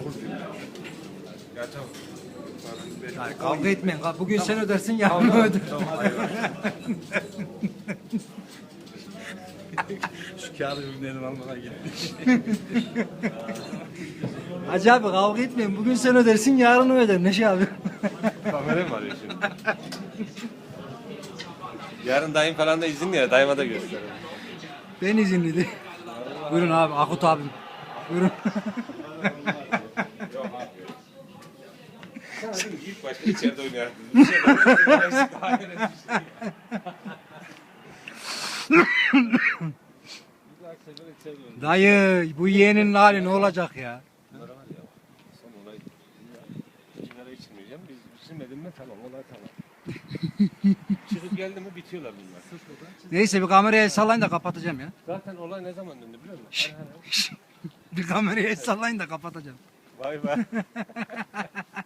tamam. Yani kavga etmeyin. Bugün sen ödersin yarın o öder. Şu kağıdı ürünlerini almaya gittik. Hacı abi kavga etmeyin. Bugün sen ödersin yarın öder. Neşe abi. Kamera mı arıyor şimdi? Yarın dayım falan da izinli ya. Dayıma da gösterelim. ben izinliydi. Buyurun abi Akut abim. Buyurun. İlk başta içeride oynayalım. İçeride Dayı bu yeğenin hali ne olacak ya? Son olay. Sigara içmeyeceğim. Biz içmedim mi tamam olay tamam. Çıkıp geldi mi bitiyorlar bunlar. Neyse bir kameraya el sallayın da kapatacağım ya. Zaten olay ne zaman döndü biliyor musun? Bir kameraya el sallayın da kapatacağım. Vay be.